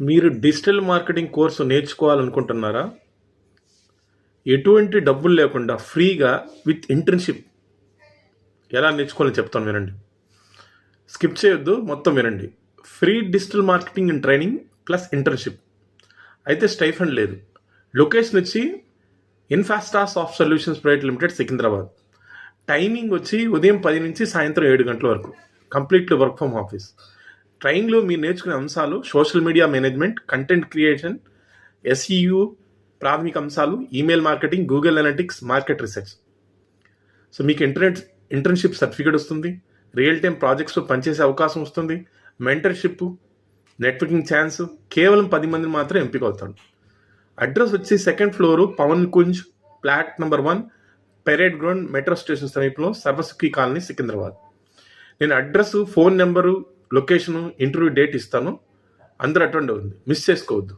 మీరు digital marketing course నేర్చుకోవాలనుకుంటున్నారా? ఎటువంటి డబ్బులు లేకుండా ఫ్రీగా విత్ ఇంటర్న్షిప్. ఎలా నేర్చుకోవాలని చెప్తాను వినండి. స్కిప్ చేయొద్దు మొత్తం వినండి. Free digital marketing and training plus internship. అయితే స్టైఫండ్ లేదు. లొకేషన్ వచ్చి ఇన్ఫాస్టా soft solutions private limited Secunderabad. Timing వచ్చి ఉదయం పది నుంచి సాయంత్రం ఏడు గంటల వరకు. Completely work from office. ట్రైనింగ్లో మీరు నేర్చుకునే అంశాలు social media management content creation SEO ప్రాథమిక అంశాలు email marketing Google analytics market research. So మీకు ఇంటర్నెట్ ఇంటర్న్షిప్ సర్టిఫికేట్ వస్తుంది రియల్ టైం ప్రాజెక్ట్స్లో పనిచేసే అవకాశం వస్తుంది మెంటర్షిప్ నెట్వర్కింగ్ ఛాన్స్ కేవలం పది మంది మాత్రం ఎంపిక అవుతాడు అడ్రస్ వచ్చి second floor Pavan Kunj flat number one parade ground metro station సమీపంలో సర్వసుఖి కాలనీ సికింద్రాబాద్. నేను address phone number location interview date ఇస్తాను. అందరూ అటెండ్ ఉంది మిస్ చేసుకోవద్దు.